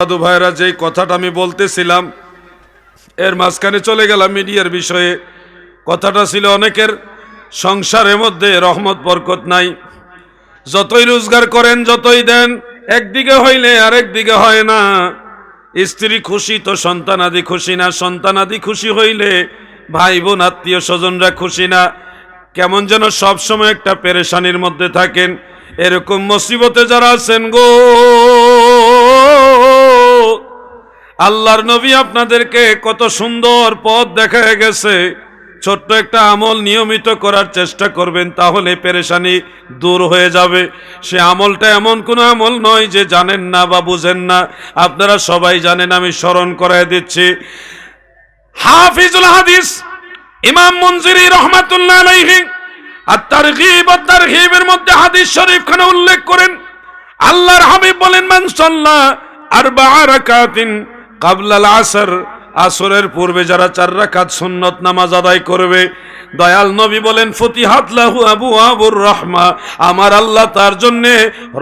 দাদু ভাইরা যেই কথাটা আমি বলতেছিলাম, এর মাঝখানে চলে গেলাম মিডিয়ার বিষয়ে। কথাটা ছিল অনেকের, সংসারের মধ্যে রহমত, বরকত নাই। যতই রোজগার করেন, যতই দেন, একদিকে হইলে আরেক দিকে হয় না। স্ত্রী খুশি তো সন্তানাদি খুশি না সন্তানাদি খুশি হইলে ভাই বোন আত্মীয় স্বজনরা খুশি না। কেমন যেন সবসময় একটা পেরেশানির মধ্যে থাকেন। এরকম মুসিবতে যারা আছেন গো। আল্লাহর নবী আপনাদেরকে কত সুন্দর পথ দেখা গেছে। ছোট্ট একটা আমল নিয়মিত করার চেষ্টা করবেন, তাহলে পেরেশানি দূর হয়ে যাবে। সে আমলটা এমন কোনো আমল নয় যে জানেন না বা বুঝেন না। আপনারা সবাই জানেন, আমি স্মরণ করায় দিচ্ছি। হাফিজুল হাদিস, ইমাম মঞ্জুরি রহমাতুল্লাহ আর তারগিব আর তার তারহিবের মধ্যে হাদিস শরীফ খানে উল্লেখ করেন। আল্লাহর হাবিব বলেন, মান আর রাকাতিন কাবলাল আসর আসরের পূর্বে যারা চার রাকাত সুন্নত নামাজ আদায় করবে, দয়াল নবী বলেন, ফতিহাত লাহু আবু আবুর রহমা আমার আল্লাহ তার জন্যে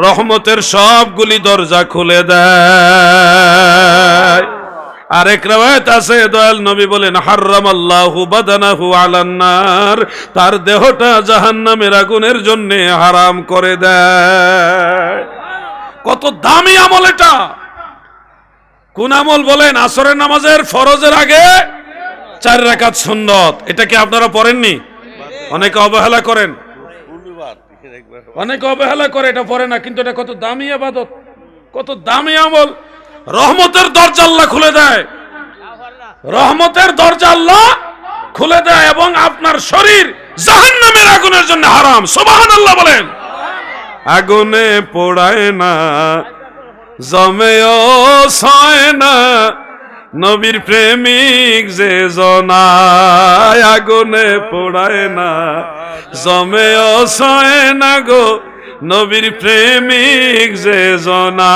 রহমতের সবগুলি দরজা খুলে দেয়। আরেক রেওয়ায়ত আছে, দয়াল নবী বলেন হাররাম আল্লাহু বাদানাহু আলান্নার তার দেহটা জাহান্নামের আগুনের জন্য হারাম করে দেয়। কত দামি আমল এটা! কোন আমল বলেন, আসরের নামাজের ফরজের আগে চার রাকাত সুন্নত। এটা কি আপনারা পড়েননি? অনেকে অবহেলা করেন। অনেকে অবহেলা করে, এটা পড়ে না, কিন্তু এটা কত দামি আবাদত, কত দামি আমল। রহমতের দরজা আল্লাহ খুলে দেয়। রহমতের দরজা আল্লাহ খুলে দেয় এবং আপনার শরীর জাহান্নামের আগুনের জন্য হারাম। সুবহান আল্লাহ বলেন। আগুনে পোড়ায় না। জমেও সয় না নবীর প্রেমিক যে জনায় আগুনে পোড়ায় না। জমেও সয় না গো, নবীর প্রেমিক যে জনা।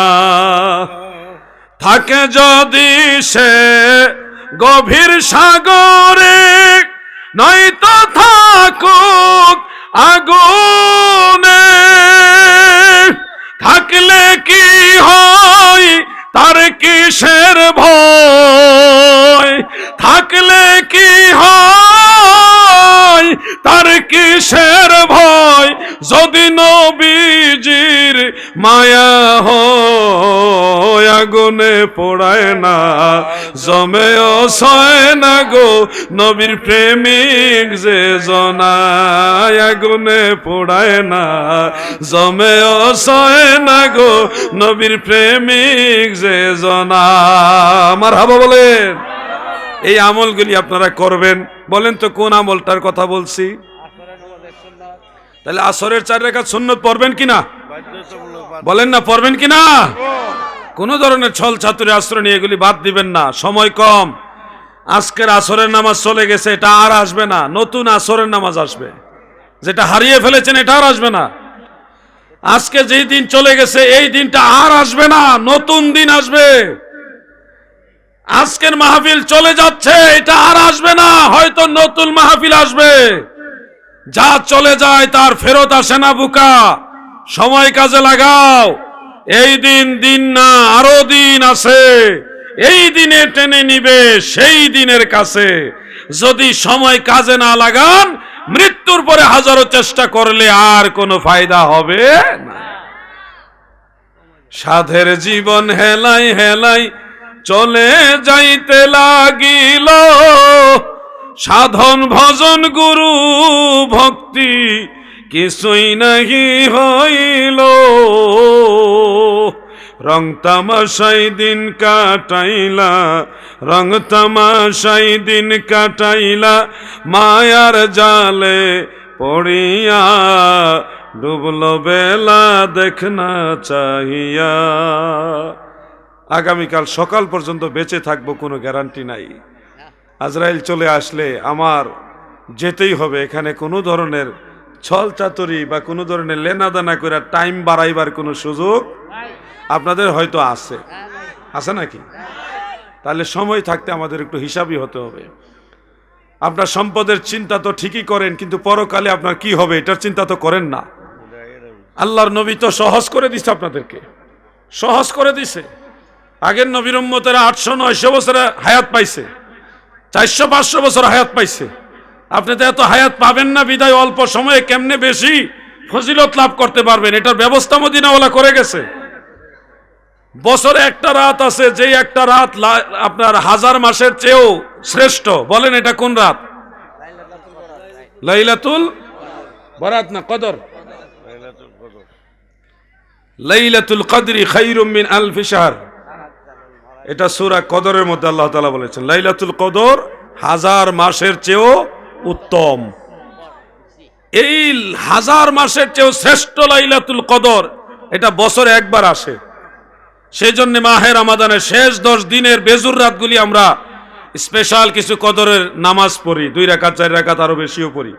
থাকে যদি সে গভীর সাগরে, নয়তো থাকুক আগুনে। থাকলে কি হয়? তার কিসের ভয়? থাকলে কি হয়? তার কিসের ভয়? যদি নবীজির মায়া হয়, আগুনে পোড়ায় না, জমেও সয় না গো। নবীর প্রেমিক যে জনায়, আগুনে পোড়ায় না, জমেও সয় না গো। নবীর প্রেমিক যে জনা আমার হাবা বলেন। এই আমলগুলি আপনারা করবেন। বলেন তো কোন আমলটার কথা বলছি? তাহলে আসরের চার রেখা সুন্নত পড়বেন কিনা? বলেন না, পড়বেন কিনা? কোন ধরনের ছল ছাত্রের আশ্রয় নিয়ে এগুলি বাদ দিবেন না, সময় কম। আজকের আসরের নামাজ চলে গেছে, এটা আর আসবে না, নতুন আসরের নামাজ আসবে। যেটা হারিয়ে ফেলেছেন, এটা আর আসবে না। আজকে যেই দিন চলে গেছে, এই দিনটা আর আসবে না, নতুন দিন আসবে। আজকের মাহফিল চলে যাচ্ছে, এটা আর আসবে না, হয়তো নতুন মাহফিল আসবে। যা চলে যায় তার ফেরত আসে না বুকা। সময় কাজে লাগাও, এই দিন দিন না, আরও দিন আছে। এই দিনে টেনে নিবে, সেই দিনের কাছে। যদি সময় কাজে না লাগান, মৃত্যুর পরে হাজারো চেষ্টা করলে আর কোনো ফায়দা হবে না। সাধের জীবন হেলাই হেলাই চলে যাইতে লাগিল। সাধন ভজন, গুরু ভক্তি কিছুই নাহি হইল। রং তামাশাই দিন কাটাইলা, রং তামাশাই দিন কাটাইলা, মায়ার জালে পড়িয়া ডুবল বেলা দেখনা চাহিয়া। আগামীকাল সকাল পর্যন্ত বেঁচে থাকব, কোনো গ্যারান্টি নাই। আজরাইল চলে আসলে আমার যেতেই হবে। এখানে কোনো ধরনের ছল চাতুরি বা কোনো ধরনের লেনাদানা করে টাইম বাড়াইবার কোনো সুযোগ আপনাদের হয়তো আছে। আছে নাকি? তাহলে সময় থাকতে আমাদের একটু হিসাবই হতে হবে। আপনার সম্পদের চিন্তা তো ঠিকই করেন, কিন্তু পরকালে আপনার কি হবে এটার চিন্তা তো করেন না। আল্লাহর নবী তো সহজ করে দিছে আপনাদেরকে। সহজ করে দিছে। আগের নবীর উম্মতেরা আটশো নয়শো বছরে হায়াত পাইছে। চারশো পাঁচশো বছর হায়াত পাইছে। আপনি তো এত হায়াত পাবেন না বিদায় অল্প সময়ে কেমনে বেশি ফজিলত লাভ করতে পারবেন? এটার ব্যবস্থা মদিনাওয়ালা করে গেছে। বছরে একটা রাত আছে যে একটা রাত আপনার হাজার মাসের চেয়েও শ্রেষ্ঠ। বলেন এটা কোন রাত? লাইলাতুল বরাত না কদর। লাইলাতুল কদরি খাইরুম মিন আলফি শাহর। এটা সুরা কদরের মধ্যে আল্লাহ তালা বলেছেন, লাইলাতুল কদর হাজার মাসের চেয়েও উত্তম। এই হাজার মাসের চেয়েও শ্রেষ্ঠ লাইলাতুল কদর, এটা বছরে একবার আসে। সেই জন্য মাহের আমাদানের শেষ দশ দিনের বেজুর রাতগুলি আমরা স্পেশাল কিছু কদরের নামাজ পড়ি, দুই রাকাত, চার রাকাত, আরও বেশিও পড়ি।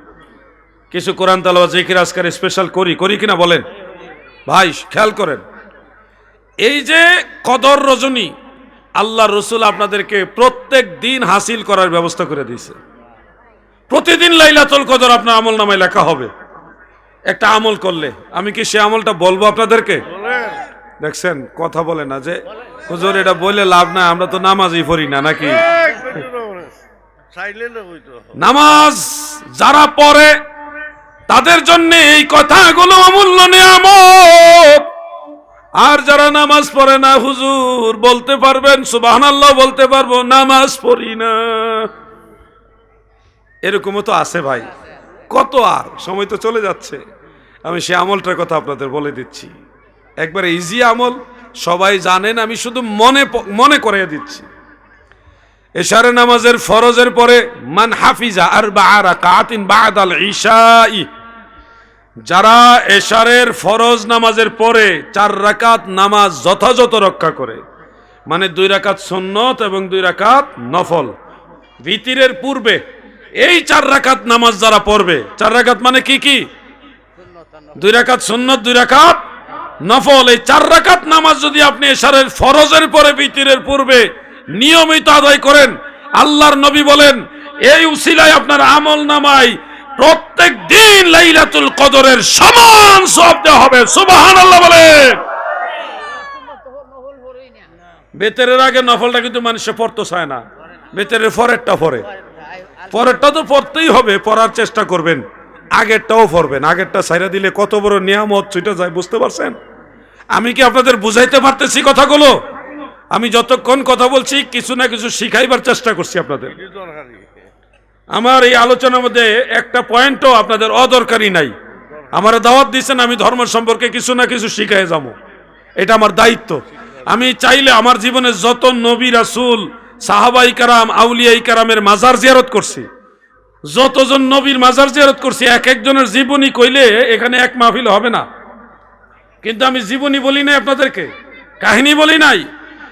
কিছু কোরআন তালাওয়া জিকির, আজকার, স্পেশাল করি করি কিনা বলেন? ভাই, খেয়াল করেন। এই যে কদর রজনী আল্লাহ রসুল আপনাদেরকে প্রত্যেক দিন হাসিল করার ব্যবস্থা করে দিয়েছে। প্রতিদিন লাইলাতুল কদর আপনার আমল নামায় লেখা হবে। একটা আমল করলে, আমি কি সে আমলটা বলব আপনাদেরকে? দেখছেন, কথা বলে না যে, হুজুর, এটা বলে লাভ না আমরা তো নামাজই পড়ি না, নাকি? নামাজ যারা পড়ে, তাদের জন্য এই কথাগুলো অমূল্য নিয়ামত। আর যারা নামাজ পড়ে না, হুজুর, বলতে পারবেন, সুবহানাল্লাহ বলতে পারব, নামাজ পড়ি না। এরকমও তো আছে ভাই। কত আর? সময় তো চলে যাচ্ছে। আমি সে আমলটার কথা আপনাদের বলে দিচ্ছি। একবারে ইজি আমল। সবাই জানেন, আমি শুধু মনে মনে করিয়ে দিচ্ছি। এশারে নামাজের ফরজের পরে, মান হাফিজা আর বাআরা কাতিন বাদাল ইশাই যারা এশারের ফরজ নামাজের পরে চার রাকাত নামাজ যথাযথ রক্ষা করে মানে দুই রাকাত সুন্নত এবং দুই রাকাত নফল, ভিতিরের পূর্বে এই চার রাকাত নামাজ যারা পড়বে, চার রাকাত মানে কি কি? দুই রাকাত সুন্নত, দুই রাকাত নফল। এই চার রাকাত নামাজ যদি আপনি এশারের ফরজের পরে ভিতিরের পূর্বে নিয়মিত আদায় করেন, আল্লাহর নবী বলেন, এই উসিলায় আপনার আমল নামায় প্রত্যেক দিন লাইলাতুল কদরের সমান সব দেওয়া হবে। সুবহানাল্লাহ বলেন বেতেরের আগে নফলটা কিন্তু মানুষে পড়তে চায় না। বেতেরের পরেরটা পরে পরেরটা তো পড়তেই হবে, পড়ার চেষ্টা করবেন। আগেরটাও পড়বেন। আগেরটা সাইরা দিলে কত বড় নিয়ামত ছুটে যায় বুঝতে পারছেন? আমি কি আপনাদের বুঝাইতে পারতেছি কথাগুলো? আমি যতক্ষণ কথা বলছি, কিছু না কিছু শিখাইবার চেষ্টা করছি আপনাদের। আমার এই আলোচনার মধ্যে একটা পয়েন্টও আপনাদের অদরকারি নাই। আমার দাওয়াত দিচ্ছেন আমি ধর্ম সম্পর্কে কিছু না কিছু শিখাই যাব। এটা আমার দায়িত্ব। আমি চাইলে আমার জীবনে যত নবী, রাসুল, সাহাবাই কারাম, আউলিয়াই কারামের মাজার জিয়ারত করছি। যতজন নবীর মাজার জিয়ারত করছি, এক একজনের জীবনী কইলে এখানে এক মাহফিল হবে না। কিন্তু আমি জীবনী বলি নাই আপনাদেরকে, কাহিনী বলি নাই।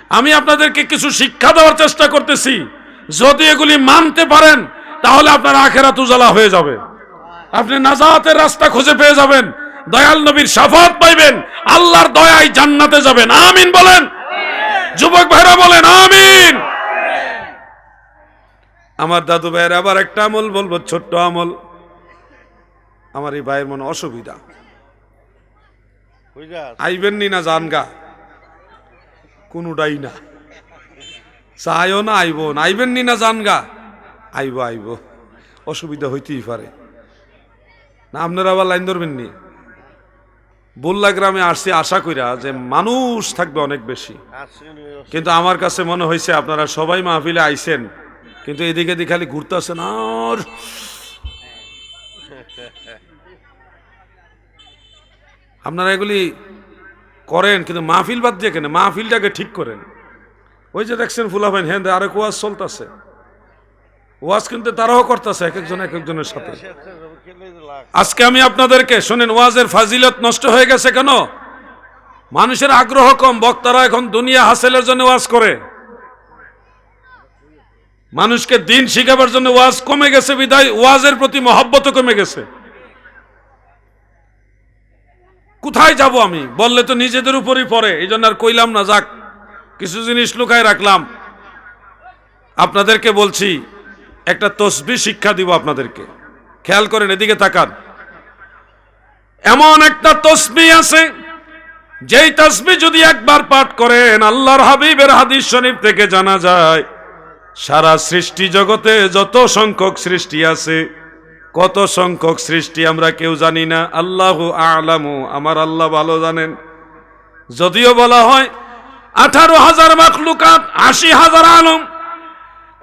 আমি আপনাদেরকে কিছু শিক্ষা দেওয়ার চেষ্টা করতেছি। যদি এগুলি মানতে পারেন তাহলে আপনার আখেরাত উজালা হয়ে যাবে। আপনি নাজাতের রাস্তা খুঁজে পেয়ে যাবেন। দয়াল নবীর সাফাত পাইবেন। আল্লাহর দয়ায় জান্নাতে যাবেন। আমিন বলেন। যুবক ভাইরা বলেন, আমিন। আমার দাদু ভাইয়ের আবার একটা আমল বলব, ছোট্ট আমল। আমার এই ভাইয়ের মনে অসুবিধা। আইবেন নি না জানগা কোনোটাই না। চাইও না আইব না। আইবেন নি না জানগা আইব আইব। অসুবিধা হইতেই পারে। না, আপনারা আবার লাইন ধরবেন নি? বল্লা গ্রামে আসছি আশা কইরা যে মানুষ থাকবে অনেক বেশি। কিন্তু আমার কাছে মনে হয়েছে আপনারা সবাই মাহফিলে আইছেন, কিন্তু এদিকে এদিকে খালি ঘুরতেছেন আর আপনারা এগুলি করেন, কিন্তু মাহফিল বাদ দিয়ে কেন? মাহফিলটাকে ঠিক করেন। ওই যে দেখছেন ফুলাফাইন হ্যাঁ আরেক ওয়াজ চলতেছে। ওয়াজ কিন্তু তারাও করতেছে এক একজন এক একজনের সাথে। আজকে আমি আপনাদেরকে শোনেন ওয়াজের ফাজিলত নষ্ট হয়ে গেছে কেন? মানুষের আগ্রহ কম বক্তারা এখন দুনিয়া হাসেলের জন্য ওয়াজ করে। মানুষকে দিন শিখাবার জন্য ওয়াজ কমে গেছে বিদায় ওয়াজের প্রতি মহব্বত কমে গেছে। কোথায় যাব আমি? বললে তো নিজেদের উপরই পড়ে এই জন্য আর কইলাম না যাক কিছু জিনিস লুকায় রাখলাম। আপনাদেরকে বলছি একটা তসবি শিক্ষা দিব আপনাদেরকে। খেয়াল করেন, এদিকে তাকান। এমন একটা তসবি আছে, যেই তসবি যদি একবার পাঠ করেন, আল্লাহর হাবিবের হাদিস শরীফ থেকে জানা যায়, সারা সৃষ্টি জগতে যত সংখ্যক সৃষ্টি আছে, কত সংখ্যক সৃষ্টি আমরা কেউ জানি না। আল্লাহ আলামু, আমার আল্লাহ ভালো জানেন। যদিও বলা হয়, আঠারো হাজার মাখলুকাত, আশি হাজার আলম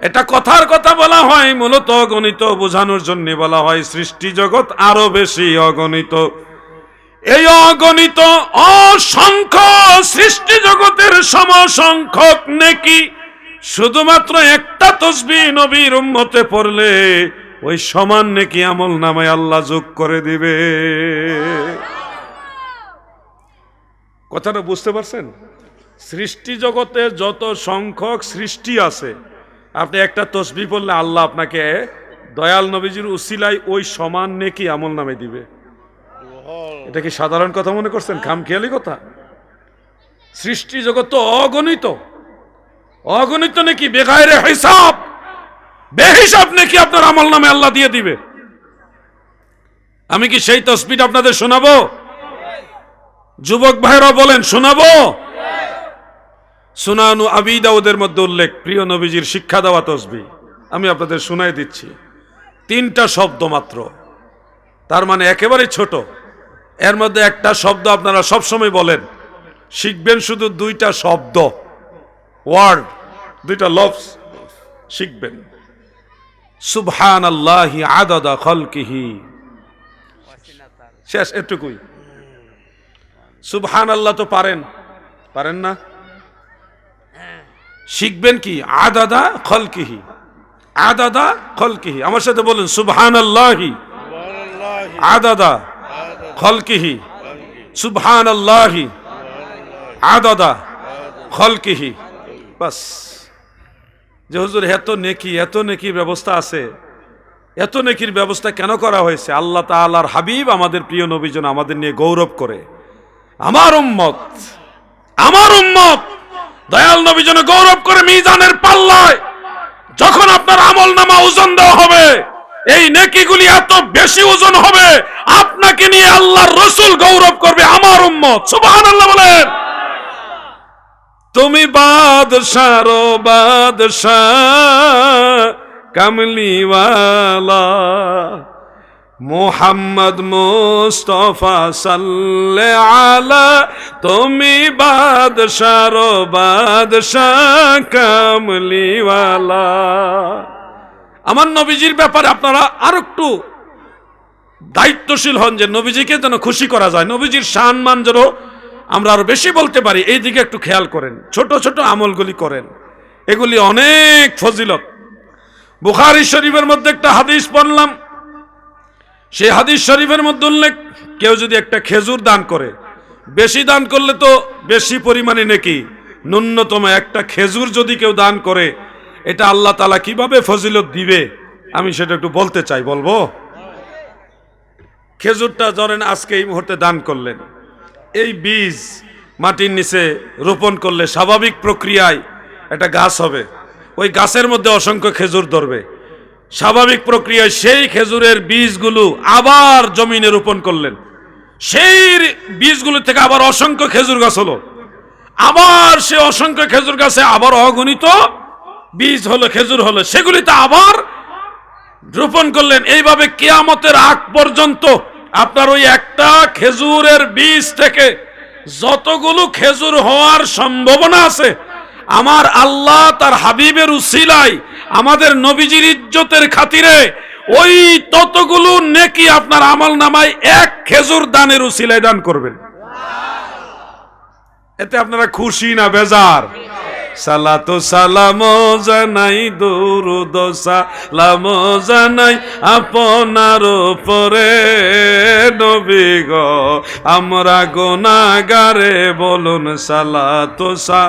এটা কথার কথা বলা হয়, মূলত অগণিত বোঝানোর জন্য বলা হয়, সৃষ্টি জগৎ আরও বেশি অগণিত। এই অগণিত অসংখ্য সৃষ্টি জগতের সমসংখ্যক নেকি, শুধুমাত্র একটা তসবি নবীর উম্মতে পড়লে ওই সমান নেকি আমল নামায় আল্লাহ যোগ করে দিবে। কথাটা বুঝতে পারছেন? সৃষ্টি জগতে যত সংখ্যক সৃষ্টি আছে আপনি একটা তসবি পড়লে আল্লাহ আপনাকে দয়াল নবীজির উসিলাই ওই সমান নেকি আমল নামে দিবে। এটা কি সাধারণ কথা মনে করছেন? খামখেয়ালি কথা? সৃষ্টি জগৎ অগণিত। অগণিত নাকি, বেগায়রে হিসাব। বেহিসাব নাকি আপনার আমল নামে আল্লাহ দিয়ে দিবে। আমি কি সেই তসবিটা আপনাদের শোনাবো? যুবক ভাইরা বলেন, শোনাবো? সুনানু আবি দাউদের মধ্যে উল্লেখ, প্রিয় নবীজির শিক্ষা দেওয়া তসবি। আমি আপনাদের শুনাই দিচ্ছি। তিনটা শব্দ মাত্র। তার মানে একেবারে ছোট। এর মধ্যে একটা শব্দ আপনারা সবসময় বলেন। শিখবেন শুধু দুইটা শব্দ। ওয়ার্ড, দুইটা লফস শিখবেন। সুবহান আল্লাহি আদাদা খলকিহি। শেষ, এটুকুই। সুবহান আল্লাহ তো পারেন। পারেন না? শিখবেন কি? আদাদা খলকিহি। আদাদা খলকিহি। আমার সাথে বলুন সুবহান আল্লাহি আদাদা খলকিহি। সুবহান আল্লাহি আদাদা খলকিহি। বাস। যে হুজুর, এত নেকি, এত নেকির ব্যবস্থা আছে। এত নেকির ব্যবস্থা কেন করা হয়েছে? আল্লাহ তাআলার হাবিব আমাদের প্রিয় নবীজন আমাদের নিয়ে গৌরব করে। আমার উম্মত আমার উম্মত দয়াল নবী যেন গৌরব করে মিজানের পাল্লায়, যখন আপনার আমল নামা ওজন দেওয়া হবে, এই নেকিগুলি এত বেশি ওজন হবে, আপনাকে নিয়ে আল্লাহর রসুল গৌরব করবে আমার উম্মত। সুবহানাল্লাহ বলেন। তুমি বাদশাহ বাদশাহ, কামলিওয়ালা। মোহাম্মদ মুস্তফা সাল্লে আলা, তুমি বাদশাহ বাদশাহ কামলিওয়ালা। আমার নবীজির ব্যাপারে আপনারা আর একটু দায়িত্বশীল হন যে নবীজিকে যেন খুশি করা যায়। নবীজির সম্মান যেন আমরা আরও বেশি বলতে পারি, এই দিকে একটু খেয়াল করেন। ছোট ছোট আমলগুলি করেন। এগুলি অনেক ফজিলত। বুখারি শরীফের মধ্যে একটা হাদিস পড়লাম সেই হাদিস শরীফের মধ্যে উল্লেখ, কেউ যদি একটা খেজুর দান করে, বেশি দান করলে তো বেশি পরিমাণে নাকি। ন্যূনতম একটা খেজুর যদি কেউ দান করে, এটা আল্লাহ তালা কীভাবে ফজিলত দিবে? আমি সেটা একটু বলতে চাই, বলব? খেজুরটা ধরেন আজকে এই মুহূর্তে দান করলেন। এই বীজ মাটির নিচে রোপণ করলে স্বাভাবিক প্রক্রিয়ায় একটা গাছ হবে। ওই গাছের মধ্যে অসংখ্য খেজুর ধরবে। স্বাভাবিক প্রক্রিয়ায় সেই খেজুরের বীজগুলো আবার জমিনে রোপণ করলেন। সেই বীজগুলো থেকে আবার অসংখ্য খেজুর গাছ হলো। আবার সে অসংখ্য খেজুর গাছে আবার অগণিত বীজ হলো, খেজুর হলো। সেগুলিতে আবার রোপণ করলেন। এইভাবে কেয়ামতের আগ পর্যন্ত আপনার ওই একটা খেজুরের বীজ থেকে যতগুলো খেজুর হওয়ার সম্ভাবনা আছে, আমার আল্লাহ তার হাবিবের উসিলাই আমাদের নবীজির ইজ্জতের খাতিরে ওই ততগুলো নেকি আপনার আমল নামায় এক খেজুর দানের উসিলায় দান করবেন। এতে আপনারা খুশি না বেজার? সালাতো সালাম জানাই, দুরুদ সালাম জানাই, আপনার পরে নবী গো, আমরা গোনাগারে বলুন সালাতো সা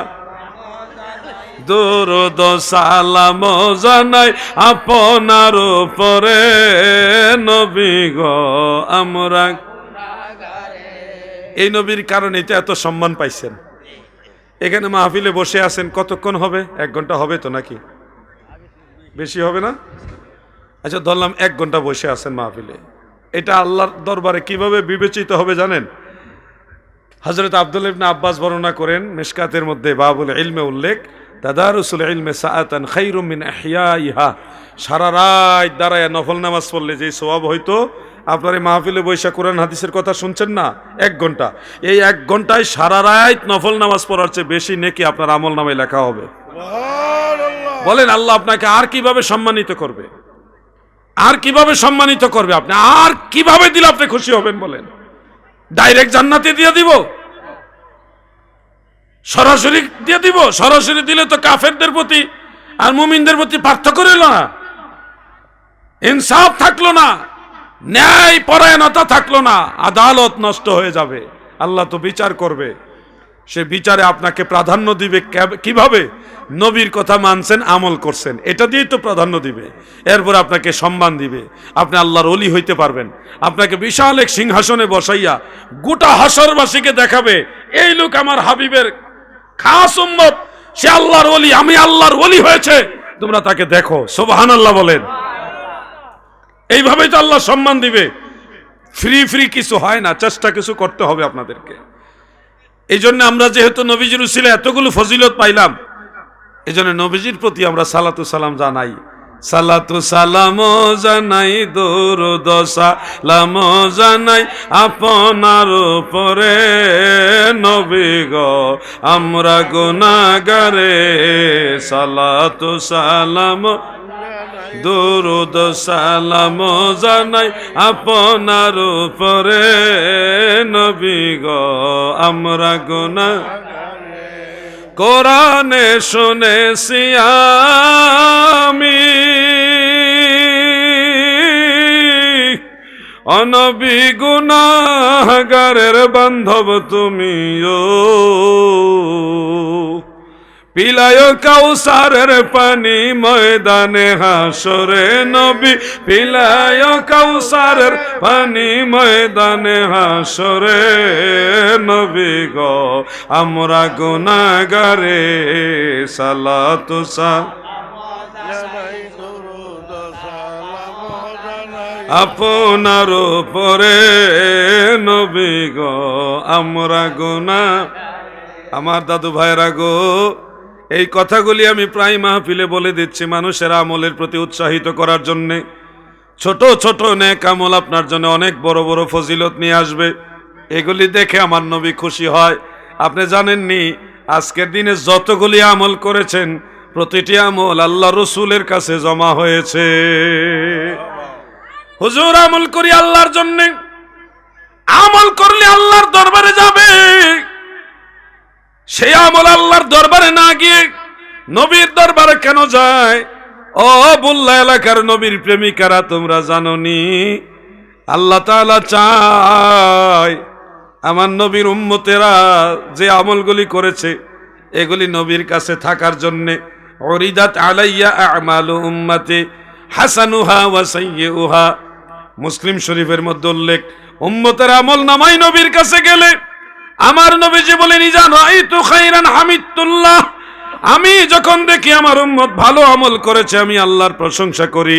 দুরুদ সালাম জানাই আপনার পরে নবী গো, আমরা এই নবীর কারণে তো এত সম্মান পাইছেন। এখানে মাহফিলে বসে আছেন, কতক্ষণ হবে? এক ঘণ্টা হবে তো নাকি? বেশি হবে না? আচ্ছা ধরলাম এক ঘণ্টা বসে আছেন মাহফিলে। এটা আল্লাহর দরবারে কীভাবে বিবেচিত হবে জানেন? হজরত আব্দুল আব্বাস বর্ণনা করেন, মিশকাতের মধ্যে বাবুল ইলমে উল্লেখ তাদারুসুল ইলমে সাআতান খাইরুম মিন ইহা সারা রাত দাঁড়ায় নফল নামাজ পড়লে যে সওয়াব হয়তো আপনার এই মাহফিলে বৈশা কোরআন হাদিসের কথা শুনছেন না? এক ঘণ্টা। এই এক ঘন্টায় সারা রাত নফল নামাজ পড়ার চেয়ে বেশি নেকি আপনার আমল নামে লেখা হবে। বলেন আল্লাহ আপনাকে আর কীভাবে সম্মানিত করবে? আর কীভাবে সম্মানিত করবে আপনি? আর কীভাবে দিলে আপনি খুশি হবেন বলেন? ডাইরেক্ট জান্নাতে দিয়ে দিব? সরাসরি দিয়ে দিব, সরাসরি দিলে তো কাফেরদের প্রতি আর মুমিনদের প্রতি পার্থক্য রইল না। ইনসাফ থাকল না, ন্যায় পরায়ণতা থাকল না, আদালত নষ্ট হয়ে যাবে, আল্লাহ তো বিচার করবে। সে বিচারে আপনাকে প্রাধান্য দিবে কীভাবে? নবীর কথা মানছেন, আমল করছেন, এটা দিয়েই তো প্রাধান্য দিবে। এরপর আপনাকে সম্মান দিবে, আপনি আল্লাহর অলি হইতে পারবেন। আপনাকে বিশাল এক সিংহাসনে বসাইয়া গোটা হাসরবাসীকে দেখাবে, এই লোক আমার হাবিবের খাস উম্মত, সে আল্লাহর অলি আমি আল্লাহর ওলি হয়েছে। তোমরা তাকে দেখো সোবাহান আল্লাহ বলেন। এইভাবেই তো আল্লাহ সম্মান দিবে। ফ্রি ফ্রি কিছু হয় না, চেষ্টা কিছু করতে হবে আপনাদেরকে। এই জন্য আমরা যেহেতু নবীজির উসিলে এতগুলো ফজিলত পাইলাম এই জন্য নবীজির প্রতি আমরা সালাতু সালাম জানাই। সালাতু সালাম জানাই দৌরদ সালাম জানাই আপনার পরে নবী গো, আমরা গুনাগারে সালাতু সালাম দুরুদ সালাম জানাই আপনার উপরে। নবী গো, আমরা গুনা কোরআনে শুনেছি আমি। অনবি গুণাগারের বান্ধব তুমিও। পিলায় কাউসারের পানি ময়দানে হাসরে নবী। পিলায় কাউসারের পানি ময়দানে হাসরে নবী গো। আমরা গুনাগারে সালাম। জানাই আপনার পরে নবী গ, আমরা গুনা আমার দাদু ভাইরা গো এই কথাগুলি আমি প্রায় মাহফিলে বলে দিচ্ছি মানুষের আমলের প্রতি উৎসাহিত করার জন্যে। ছোট ছোট নেক আমল আপনার জন্য অনেক বড় বড় ফজিলত নিয়ে আসবে। এগুলি দেখে আমার নবী খুশি হয়। আপনি জানেননি, আজকের দিনে যতগুলি আমল করেছেন, প্রতিটি আমল আল্লাহ রসুলের কাছে জমা হয়েছে। হুজুর, আমল করি আল্লাহর জন্য। আমল করলে আল্লাহর দরবারে যাবে। সেই আমল আল্লাহর দরবারে না গিয়ে নবীর দরবারে কেন যায়? ও বুল্লা এলাকার নবীর প্রেমিকারা, তোমরা জাননি, আল্লাহ তাআলা চায় আমার নবীর উম্মতেরা যে আমলগুলি করেছে, এগুলি নবীর কাছে থাকার জন্যে। অরিদাত আলাইয়া আমালু উম্মতে হাসানুহা ওয়া সাইয়্যুহা মুসলিম শরীফের মধ্যে উল্লেখ, উম্মতের আমল নামাই নবীর কাছে গেলে আমার নবীজি বলেন হামিদুল্লাহ আমি যখন দেখি আমার উম্মত ভালো আমল করেছে, আমি আল্লাহর প্রশংসা করি।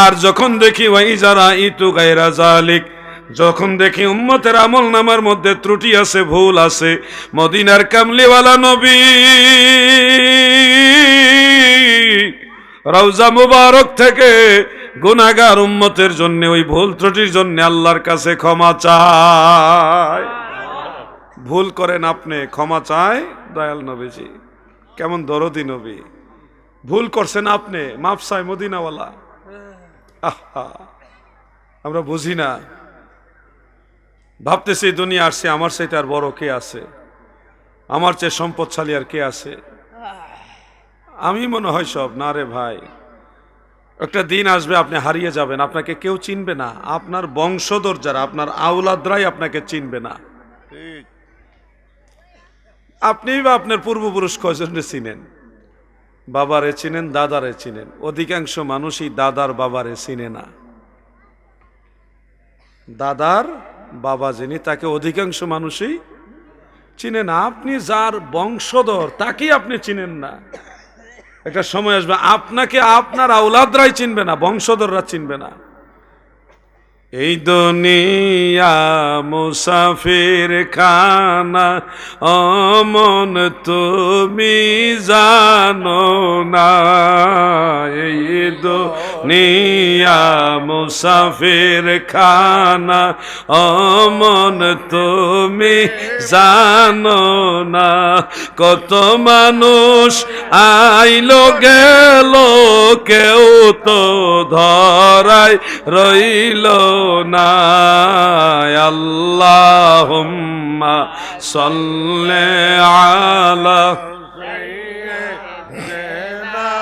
আর যখন দেখি ওয়াই যারা ইতু গায়রা জালিক যখন দেখি উম্মতের আমল নামার মধ্যে ত্রুটি আছে, ভুল আছে। মদিনার কামলিওয়ালা নবী রওজা মুবারক থেকে গুনাগার উম্মতের জন্য, ওই ভুল ত্রুটির জন্য আল্লাহর কাছে ক্ষমা চায়। ভুল করেন আপনি, ক্ষমা চায় দয়াল নবীজি। কেমন দরদি নবী। ভুল করছেন আপনি মাপ চায় মদিনাওয়ালা। আহা, আমরা বুঝি না। ভাবতেছি দুনিয়া আসছে, আমার সাথে আর বড় কে আছে? আমার চেয়ে সম্পদশালী আর কে আছে? আমি মনে হয় সব, না রে ভাই। একটা দিন আসবে, আপনি হারিয়ে যাবেন, আপনাকে কেউ চিনবে না। আপনার বংশধর যারা, আপনার আউলাদরাই আপনাকে চিনবে না। আপনি বা আপনার পূর্বপুরুষ কয়জনকে চিনেন? বাবারে চিনেন, দাদারে চিনেন। অধিকাংশ মানুষই দাদার বাবারে চিনে না। দাদার বাবা যিনি, তাকে অধিকাংশ মানুষই চিনে না। আপনি যার বংশধর, তাকেই আপনি চিনেন না। একটা সময় আসবে, আপনাকে আপনার আউলাদরাই চিনবে না, বংশধররা চিনবে না। এই দুনিয়া মুসাফির খানা অমন তুমি জানো না। এই দুনিয়া মুসাফির খানা অমন তুমি জানো না। কত মানুষ আইলো গেল, কেউ তো ধরাই রইল مولاي اللهم صل على سيدنا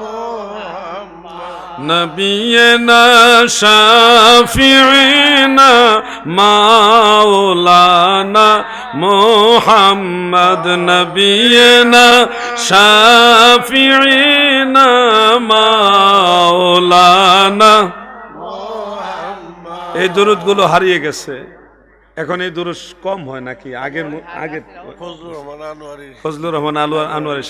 محمد نبينا شافعنا مولانا محمد نبينا شافعنا مولانا এই দরুদগুলো হারিয়ে গেছে। এখন এই দরুদ কম হয় নাকি? আগের আগের ফজলুর রহমান আনোয়ারি ফজলুর রহমান আলু আনোয়ারের